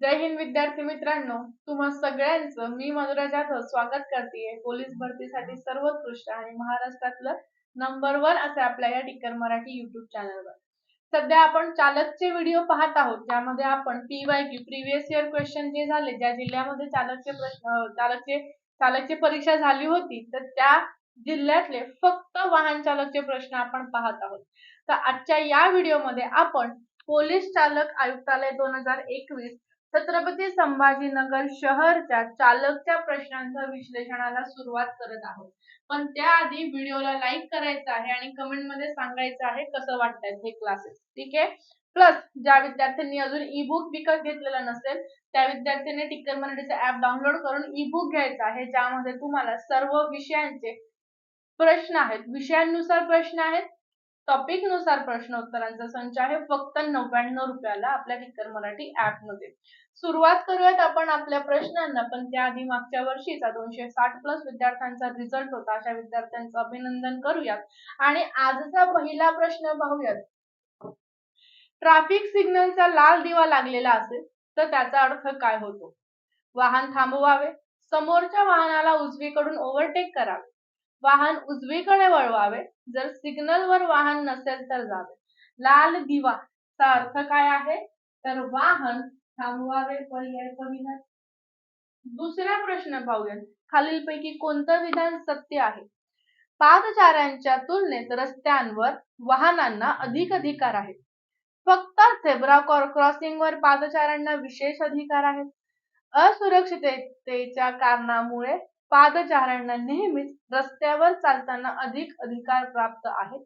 जय हिंद विद्यार्थी मित्रांनो तुम्हा सगळ्यांचं मी मधुरा जाधव स्वागत करते पोलीस भरतीसाठी सर्वोत्कृष्ट आणि महाराष्ट्रातलं नंबर वन असं आपल्या या टिकर मराठी युट्यूब चॅनलवर सध्या आपण चालकचे व्हिडिओ पाहत आहोत ज्यामध्ये आपण P Y Q previous year question जे झाले ज्या जिल्ह्यामध्ये चालकचे प्रश्न चालकचे चालकची परीक्षा झाली होती तर त्या जिल्ह्यातले फक्त वाहन चालकचे प्रश्न आपण पाहत आहोत. तर आजच्या या व्हिडिओमध्ये आपण पोलीस चालक आयुक्तालय दोन हजार एकवीस छत्रपती संभाजीनगर शहरच्या चालकच्या प्रश्नांच्या विश्लेषणाला सुरुवात करत आहोत. पण त्याआधी व्हिडिओला लाईक करायचं आहे आणि कमेंटमध्ये सांगायचं आहे कसं वाटतंय हे क्लासेस. ठीक आहे? प्लस ज्या विद्यार्थ्यांनी अजून ई बुक विकत घेतलेलं नसेल त्या विद्यार्थ्यांनी टिक्कर मराठीचं ऍप डाउनलोड करून ई बुक घ्यायचं आहे ज्यामध्ये तुम्हाला सर्व विषयांचे प्रश्न आहेत. विषयांनुसार प्रश्न आहेत टॉपिकनुसार प्रश्नोत्तरांचा संच आहे. फक्त नव्याण्णव रुपयाला आपल्या टिक्कर मराठी ऍपमध्ये सुरुवात करूयात आपण आपल्या प्रश्नांना पण त्याआधी मागच्या वर्षीचा दोनशे साठ प्लस विद्यार्थ्यांचा रिझल्ट होता. अशा विद्यार्थ्यांचं अभिनंदन करूयात. आणि आजचा पहिला प्रश्न पाहूयात. ट्रॅफिक सिग्नलचा लाल दिवा लागलेला असेल तर त्याचा अर्थ काय होतो? वाहन थांबवावे. समोरच्या वाहनाला उजवीकडून ओव्हरटेक करावे. वाहन उजवीकडे वळवावे. जर सिग्नल वर वाहन नसेल तर जावे. लाल दिवा चा अर्थ काय आहे? तर वाहन थांबवावे पर्याय पहिला दुसरा प्रश्न पाहूया खालीलपैकी कोणतं विधान सत्य आहे? पादचाऱ्यांच्या तुलनेत रस्त्यांवर वाहनांना अधिक अधिकार आहेत. फक्त झेब्रा क्रॉसिंगवर पादचाऱ्यांना विशेष अधिकार आहेत. असुरक्षिततेच्या कारणामुळे पादचाऱ्यांना नेहमीच रस्त्यावर चालताना अधिक अधिकार प्राप्त आहेत.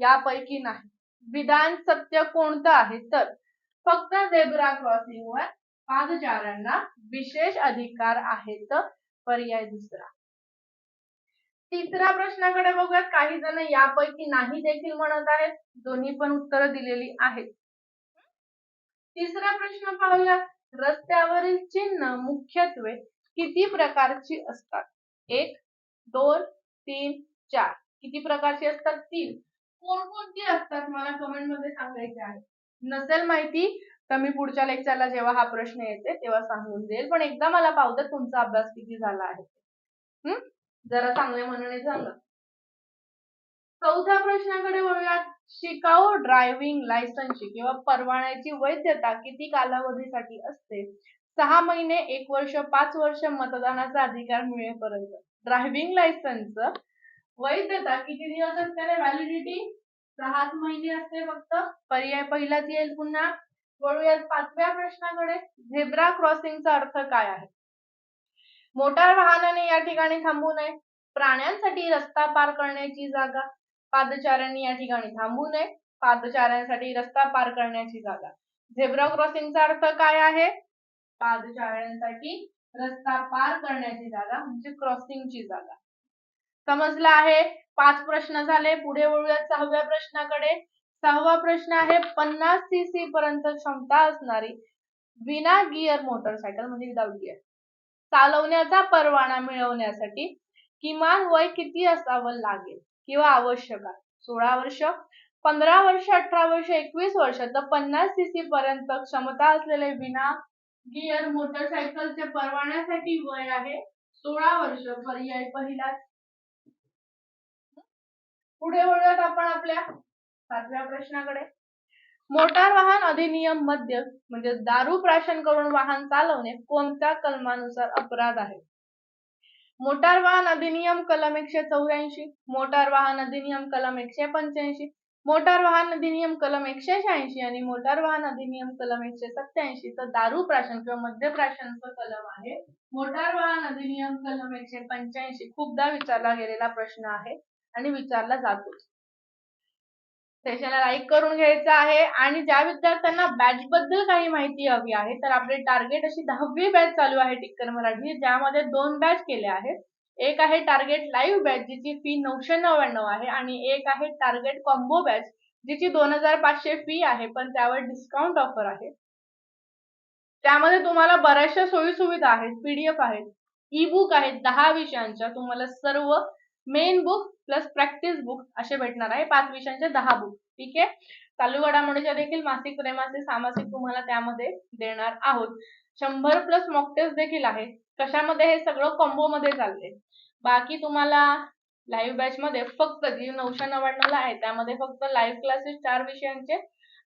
यापैकी नाही. विधान सत्य कोणतं आहे? तर फक्त झेब्रा क्रॉसिंगवर पादचाऱ्यांना विशेष अधिकार आहेत. पर्याय दुसरा. तिसऱ्या प्रश्नाकडे बघूयात. काही जण यापैकी नाही देखील म्हणत आहेत. दोन्ही पण उत्तरं दिलेली आहेत. तिसरा प्रश्न पाहूया. रस्त्यावरील चिन्ह मुख्यत्वे किती प्रकारची असतात? एक दोन तीन चार. किती प्रकारची असतात? तीन. कोणकोणती असतात? मला कमेंटमध्ये सांगायचे आहे. नसेल माहिती तर मी पुढच्या लेक्चरला जेव्हा हा प्रश्न येते तेव्हा सांगून देईल. पण एकदा मला पाहू तुमचा अभ्यास किती झाला आहे. हम्म जरा चांगल्या मनाने सांगा. चौथ्या प्रश्नाकडे वळूयात. शिकाऊ ड्रायव्हिंग लायसन्सची किंवा परवान्याची वैधता किती कालावधीसाठी असते? सहा महिने एक वर्ष पाच वर्ष मतदानाचा अधिकार मिळेपर्यंत. ड्रायव्हिंग लायसन्स वैधता किती दिवस असते व्हॅलिडिटी सहाच महिने असते फक्त. पर्याय पहिलाच येईल पुन्हा. वळूयात पाचव्या प्रश्नाकडे. झेब्रा क्रॉसिंगचा अर्थ काय आहे? मोटार वाहनाने या ठिकाणी थांबू नये. प्राण्यांसाठी रस्ता पार करण्याची जागा. पादचाऱ्यांनी या ठिकाणी थांबू नये. पादचाऱ्यांसाठी रस्ता पार करण्याची जागा. झेब्रा क्रॉसिंगचा अर्थ काय आहे? पादचाऱ्यांसाठी रस्ता पार करण्याची जागा म्हणजे क्रॉसिंगची जागा. समजलं आहे? पाच प्रश्न झाले. पुढे वळूयात सहाव्या प्रश्नाकडे. सहावा प्रश्न आहे पन्नास सीसी पर्यंत क्षमता असणारी विना गिअर मोटरसायकल म्हणजे विदाउट गिअर चालवण्याचा परवाना मिळवण्यासाठी किमान वय किती असावं लागेल? किंवा आवश्यक आहे? सोळा वर्ष पंधरा वर्ष अठरा वर्ष एकवीस वर्ष तर पन्नास सीसी पर्यंत क्षमता असलेले विना गिअर मोटरसायकलचे परवान्यासाठी वय आहे सोळा वर्ष पर्याय पहिला पुढे वळूयात आपण आपल्या सातव्या प्रश्नाकडे. मोटार वाहन अधिनियम मध्य म्हणजे दारू प्राशन करून वाहन चालवणे कोणत्या कलमानुसार अपराध आहे? मोटार वाहन अधिनियम कलम एकशे चौऱ्याऐंशी मोटार वाहन अधिनियम कलम एकशे पंच्याऐंशी मोटार वाहन अधिनियम कलम एकशे शहाऐंशी आणि मोटार वाहन अधिनियम कलम एकशे सत्याऐंशी तर दारू प्राशन किंवा मध्य प्राशनचं कलम आहे. मोटार वाहन अधिनियम कलम एकशे पंच्याऐंशी खूपदा विचारला गेलेला प्रश्न आहे आणि विचारला जातो सेशनला लाईक करून घ्यायचं आहे आणि ज्या विद्यार्थ्यांना बॅच बद्दल काही माहिती हवी आहे तर आपले टार्गेट अशी दहावी बॅच चालू आहे टिक्कर मराठी ज्यामध्ये दोन बॅच केले आहेत. एक आहे टार्गेट लाईव्ह बॅच जिची फी नऊशे नव्याण्णव आहे आणि एक आहे टार्गेट कॉम्बो बॅच जिची दोन हजार पाचशे फी आहे पण त्यावर डिस्काउंट ऑफर आहे. त्यामध्ये तुम्हाला बऱ्याचशा सोयी सुविधा आहेत पीडीएफ आहेत ई बुक आहेत दहा विषयांच्या तुम्हाला सर्व main book plus practice book असे भेटणार आहे पाच विषयांचे दहा बुक ठीक आहे? चालू घडामोडीच्या देखील मासिक प्रेमाचे सामासिक तुम्हाला त्यामध्ये देणार आहोत. शंभर प्लस मॉक टेस्ट देखील आहेत. कशामध्ये हे सगळं कॉम्बो मध्ये चालले बाकी तुम्हाला लाईव्ह बॅच मध्ये फक्त जी नऊशे नव्याण्णवला आहे त्यामध्ये फक्त लाईव्ह क्लासेस चार विषयांचे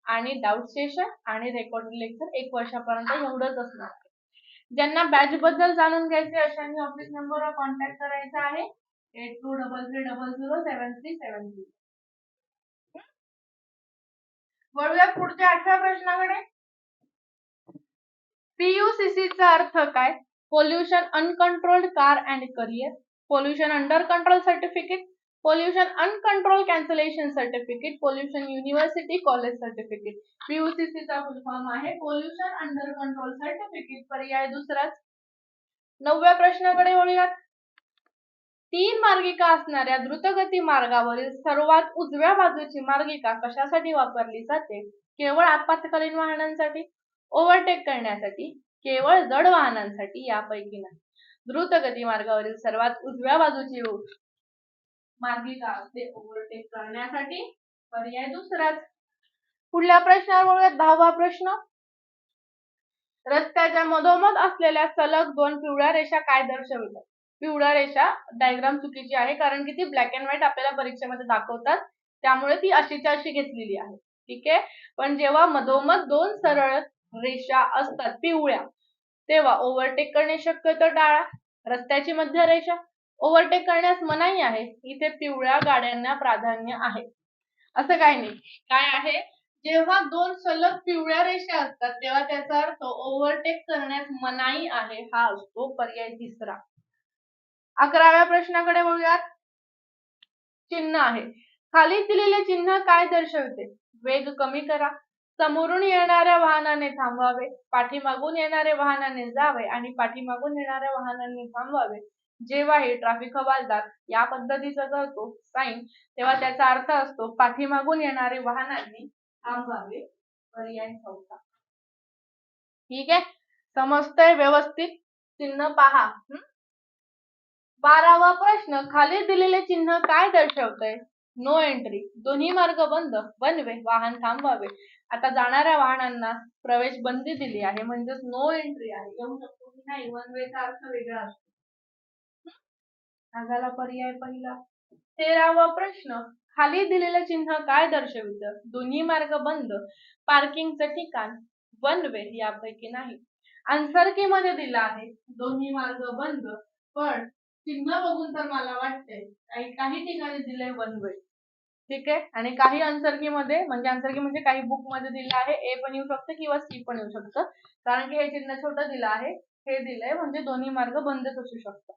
आणि डाऊट सेशन आणि रेकॉर्डिंग लेक्चर एक वर्षापर्यंत एवढंच असणार ज्यांना बॅच बद्दल जाणून घ्यायचे अशांनी ऑफिस नंबरवर कॉन्टॅक्ट करायचा आहे. Eight two double three double zero seven three seven zero वळूया पुढच्या आठव्या प्रश्नाकडे. पीयूसीसी चा अर्थ काय? Pollution uncontrolled car and career pollution under control certificate pollution uncontrol cancellation certificate pollution university college certificate P U C C चा full form आहे. Pollution under control certificate पर्याय दुसराच. नवव्या प्रश्नाकडे वळूयात. तीन मार्गिका असणाऱ्या द्रुतगती मार्गावरील सर्वात उजव्या बाजूची मार्गिका कशासाठी वापरली जाते? केवळ आपत्कालीन वाहनांसाठी? ओव्हरटेक करण्यासाठी? केवळ जड वाहनांसाठी यापैकी नाही. द्रुतगती मार्गावरील सर्वात उजव्या बाजूची मार्गिका ते ओव्हरटेक करण्यासाठी पर्याय दुसराच. पुढल्या प्रश्नावर बघूयात दहावा प्रश्न. रस्त्याच्या मधोमध असलेल्या सलग दोन पिवळ्या रेषा काय दर्शवितात? पिवळ्या रेषा डायग्राम चुकीची आहे कारण की ती ब्लॅक अँड व्हाईट आपल्याला परीक्षेमध्ये दाखवतात. त्यामुळे ती अशीच्या अशी घेतलेली आहे. ठीक आहे? पण जेव्हा मधोमध दोन सरळ रेषा असतात पिवळ्या. तेव्हा ओव्हरटेक करणे शक्यतो टाळा. रस्त्याची मध्य रेषा ओव्हरटेक करण्यास मनाई आहे. इथे पिवळ्या गाड्यांना प्राधान्य आहे. असं काही नाही. काय आहे? जेव्हा दोन सलग पिवळ्या रेषा असतात तेव्हा त्याचा अर्थ ओव्हरटेक करण्यास मनाई आहे हा असतो पर्याय तिसरा. अकराव्या प्रश्नाकडे बघूयात. चिन्ह आहे. खाली दिलेले चिन्ह काय दर्शवते? वेग कमी करा. समोरून येणाऱ्या वाहनाने थांबवावे पाठीमागून येणारे वाहनाने जावे आणि पाठीमागून येणाऱ्या वाहनांनी थांबवावे. जेव्हा हे ट्रॅफिक हवालदार या पद्धतीचा करतो साईन तेव्हा त्याचा अर्थ असतो पाठीमागून येणारे वाहनांनी थांबवावे पर्याय चौथा ठीक आहे? समजतंय? व्यवस्थित? चिन्ह पहा. बारावा प्रश्न खाली दिलेले चिन्ह काय दर्शवतंय? नो एंट्री दोन्ही मार्ग बंद. वन वे वाहन थांबवावे. आता जाणाऱ्या वाहनांना प्रवेश बंदी दिली आहे म्हणजेच नो एंट्री आहे. येऊ शकतो की नाही? वन वेचा अर्थ वेगळा असतो. आगाला पर्याय पहिला. तेरावा प्रश्न. खाली दिलेलं चिन्ह काय दर्शवित? दोन्ही मार्ग बंद. पार्किंगचं ठिकाण. वन वे यापैकी नाही. आन्सर की मध्ये दिला आहे. दोन्ही मार्ग बंद. पण चिन्ह बघून तर मला वाटतंय काही काही ठिकाणी दिलंय वन वे ठीक आहे? आणि काही आन्सरमध्ये म्हणजे अंतर्गी म्हणजे काही बुकमध्ये दिलं आहे ए पण येऊ शकतं किंवा सी पण येऊ शकतं. कारण की हे चिन्ह छोटं दिलं आहे हे दिलंय म्हणजे दोन्ही मार्ग बंदच असू शकतात.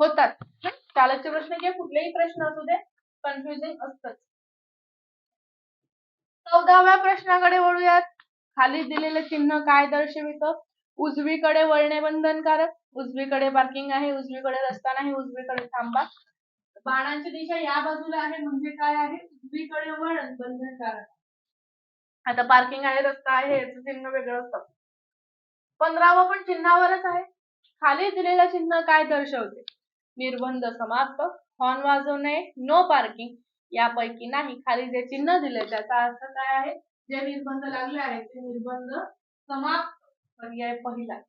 होतात. चालकचे प्रश्न किंवा कुठलेही प्रश्न असू दे कन्फ्युजिंग असतच. चौदाव्या प्रश्नाकडे वळूयात. खाली दिलेले चिन्ह काय दर्शवित? उजवीकडे वळणे बंधनकारक उजवीकडे पार्किंग आहे उजवीकडे रस्ता नाही उजवीकडे थांबा. बाणांची दिशा या बाजूला आहे म्हणजे काय आहे? उजवीकडे वळण बंधनकारक. आता पार्किंग आहे रस्ता आहे याचं चिन्ह वेगळं असतं. पंधरावं पण चिन्हावरच आहे. खाली दिलेलं चिन्ह काय दर्शवते? निर्बंध समाप्त हॉर्न वाजवणे नो पार्किंग यापैकी नाही खाली जे चिन्ह दिले त्याचा अर्थ काय आहे? जे निर्बंध लागले आहेत ते निर्बंध समाप्त. पर्याय पहिला.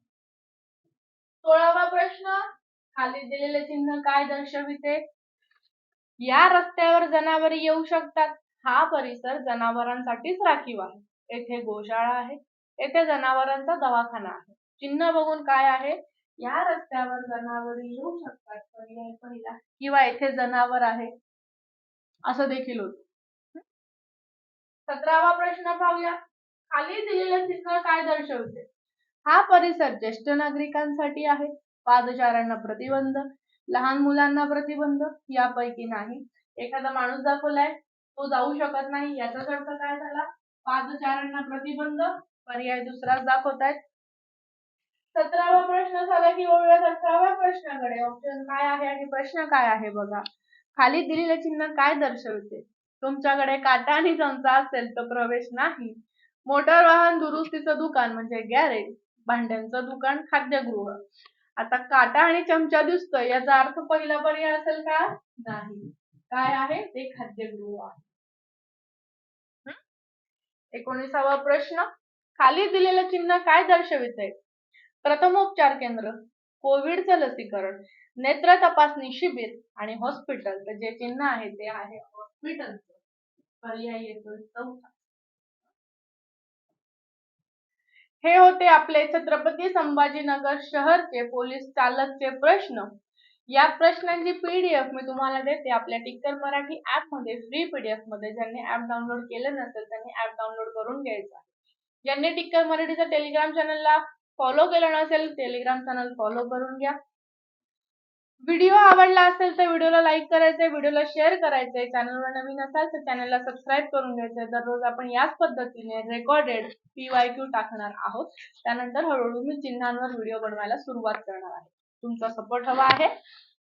सोळावा प्रश्न खाली दिलेले चिन्ह काय दर्शविते? या रस्त्यावर जनावरे येऊ शकतात. हा परिसर जनावरांसाठीच राखीव आहे. येथे गोशाळा आहे. येथे जनावरांचा दवाखाना आहे. चिन्ह बघून काय आहे? या रस्त्यावर जनावर येऊ शकतात. पर्याय पहिला किंवा येथे जनावर आहे. असं देखील होत. सतरावा प्रश्न पाहूया. खाली दिलेलं चिन्ह काय दर्शवते? हा परिसर ज्येष्ठ नागरिकांसाठी आहे. पादचाऱ्यांना प्रतिबंध. लहान मुलांना प्रतिबंध? यापैकी नाही. एखादा माणूस दाखवलाय तो जाऊ शकत नाही. याचाच अर्थ काय झाला? पादचारांना प्रतिबंध पर्याय दुसराच दाखवतायत. सतरावा प्रश्न झाला की ओळख अठराव्या प्रश्नाकडे. ऑप्शन काय आहे आणि प्रश्न काय आहे बघा. खाली दिलेले चिन्ह काय दर्शवते? तुमच्याकडे काटा आणि चमचा असेल तर प्रवेश नाही. मोटार वाहन दुरुस्तीचं दुकान म्हणजे गॅरेज भांड्यांचं दुकान खाद्यगृह. आता काटा आणि चमचा दिसतोय याचा अर्थ पहिला पर्याय असेल का? नाही. काय आहे? ते खाद्यगृह आहे. एकोणीसावा प्रश्न. खाली दिलेलं चिन्ह काय दर्शविते प्रथमोपचार केंद्र कोविडचं लसीकरण नेत्र तपासणी शिबिर आणि हॉस्पिटल. जे चिन्ह आहे ते आहे हॉस्पिटल पर्याय येतो चौथा. हे होते आपले छत्रपती संभाजीनगर शहरचे पोलीस चालकचे प्रश्न. या प्रश्नांची पीडीएफ मी तुम्हाला देते. आपल्या टिक्कर मराठी ऍपमध्ये फ्री पीडीएफमध्ये ज्यांनी ऍप डाउनलोड केलं नसेल त्यांनी ऍप डाउनलोड करून घ्यायचा ज्यांनी टिक्कर मराठीचा टेलिग्राम चॅनलला फॉलो केलं नसेल टेलिग्राम चॅनल फॉलो करून घ्या. व्हिडिओ आवडला असेल तर व्हिडिओला लाईक करायचंय व्हिडिओला शेअर करायचंय. चॅनलवर नवीन असाल तर चॅनलला सबस्क्राईब करून घ्यायचंय. दररोज आपण याच पद्धतीने रेकॉर्डेड पीवाय क्यू टाकणार आहोत. त्यानंतर हळूहळू मी चिन्हांवर व्हिडिओ बनवायला सुरुवात करणार आहे. तुमचा सपोर्ट हवा आहे.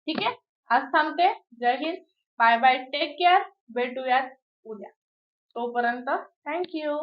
ठीक आहे? आज थांबते. जय Hind. Bye bye take care भेटूयात उद्या. तोपर्यंत थँक्यू